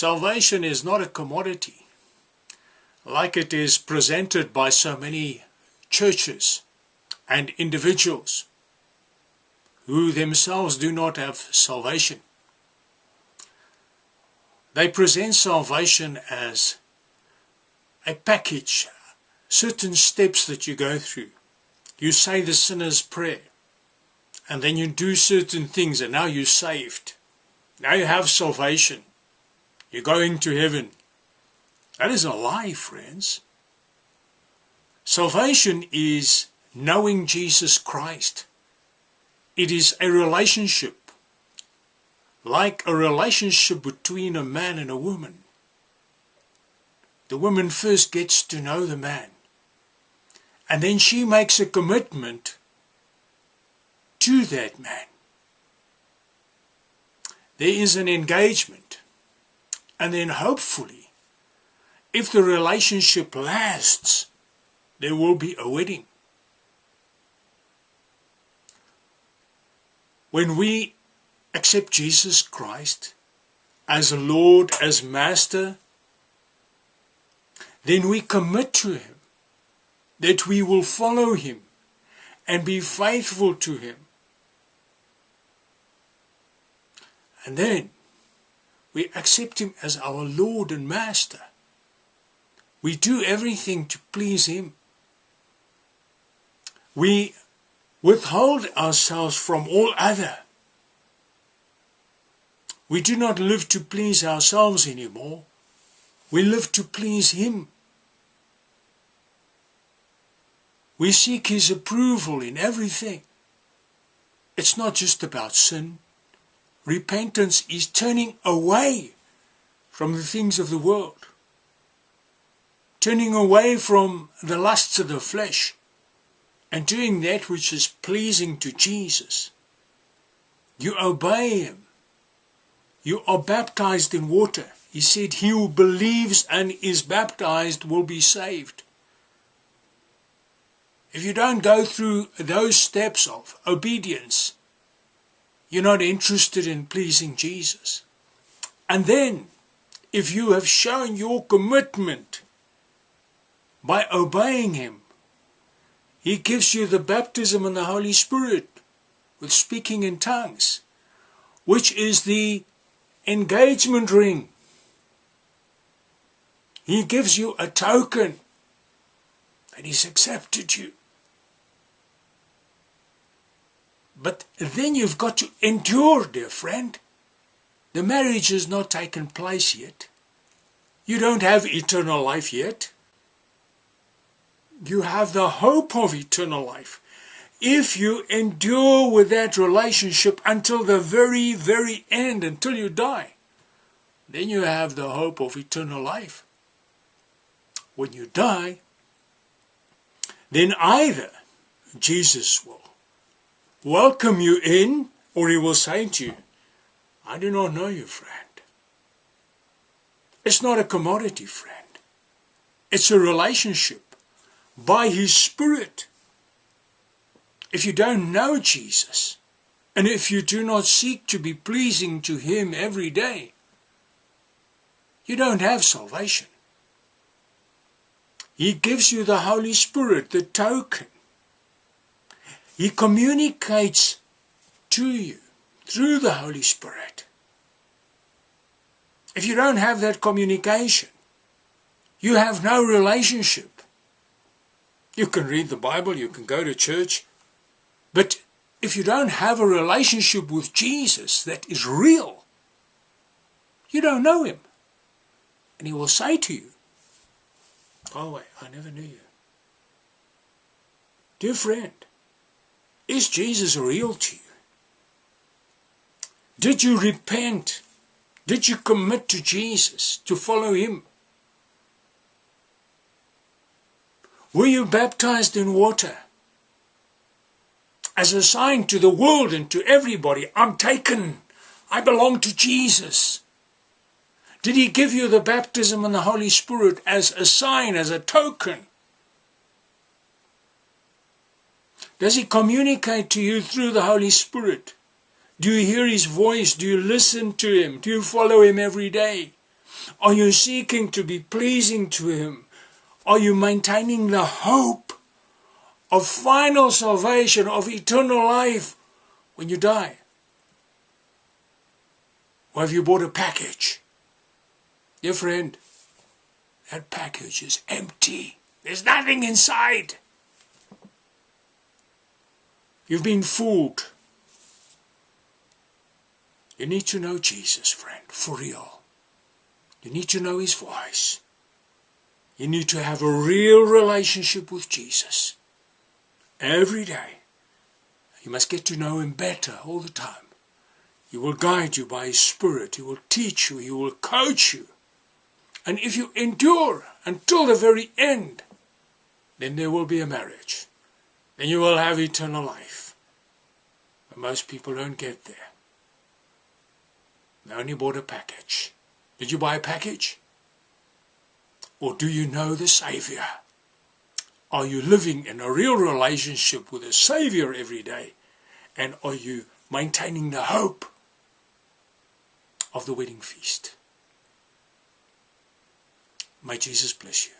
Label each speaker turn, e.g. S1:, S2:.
S1: Salvation is not a commodity like it is presented by so many churches and individuals who themselves do not have salvation. They present salvation as a package, certain steps that you go through. You say the sinner's prayer, and then you do certain things, and now you're saved. Now you have salvation. You're going to heaven. That is a lie, friends. Salvation is knowing Jesus Christ. It is a relationship, like a relationship between a man and a woman. The woman first gets to know the man, and then she makes a commitment to that man. There is an engagement, and then hopefully, if the relationship lasts, there will be a wedding. When we accept Jesus Christ as Lord, as Master, then we commit to Him that we will follow Him and be faithful to Him. And then we accept Him as our Lord and Master. We do everything to please Him. We withhold ourselves from all other. We do not live to please ourselves anymore. We live to please Him. We seek His approval in everything. It's not just about sin. Repentance is turning away from the things of the world, turning away from the lusts of the flesh, and doing that which is pleasing to Jesus. You obey Him. You are baptized in water. He said, He who believes and is baptized will be saved. If you don't go through those steps of obedience, you're not interested in pleasing Jesus. And then, if you have shown your commitment by obeying Him, He gives you the baptism in the Holy Spirit with speaking in tongues, which is the engagement ring. He gives you a token that He's accepted you. But then you've got to endure, dear friend. The marriage has not taken place yet. You don't have eternal life yet. You have the hope of eternal life. If you endure with that relationship until the very, very end, until you die, then you have the hope of eternal life. When you die, then either Jesus will welcome you in, or he will say to you, I do not know you, friend. It's not a commodity, friend. It's a relationship by his Spirit. If you don't know Jesus, and if you do not seek to be pleasing to him every day, you don't have salvation. He gives you the Holy Spirit, the token he communicates to you through the Holy Spirit. If you don't have that communication, you have no relationship. You can read the Bible, you can go to church, but if you don't have a relationship with Jesus that is real, you don't know him. And he will say to you, Go away, I never knew you. Dear friend, is Jesus real to you? Did you repent? Did you commit to Jesus, to follow Him? Were you baptized in water? As a sign to the world and to everybody, I'm taken. I belong to Jesus. Did He give you the baptism in the Holy Spirit as a sign, as a token? Does he communicate to you through the Holy Spirit? Do you hear his voice? Do you listen to him? Do you follow him every day? Are you seeking to be pleasing to Him? Are you maintaining the hope of final salvation, of eternal life when you die? Or have you bought a package? Dear friend, that package is empty. There's nothing inside. You've been fooled. You need to know Jesus, friend, for real. You need to know His voice. You need to have a real relationship with Jesus every day. You must get to know Him better all the time. He will guide you by His Spirit. He will teach you. He will coach you. And if you endure until the very end, then there will be a marriage. Then you will have eternal life. Most people don't get there. They only bought a package. Did you buy a package? Or do you know the Savior? Are you living in a real relationship with the Savior every day? And are you maintaining the hope of the wedding feast? May Jesus bless you.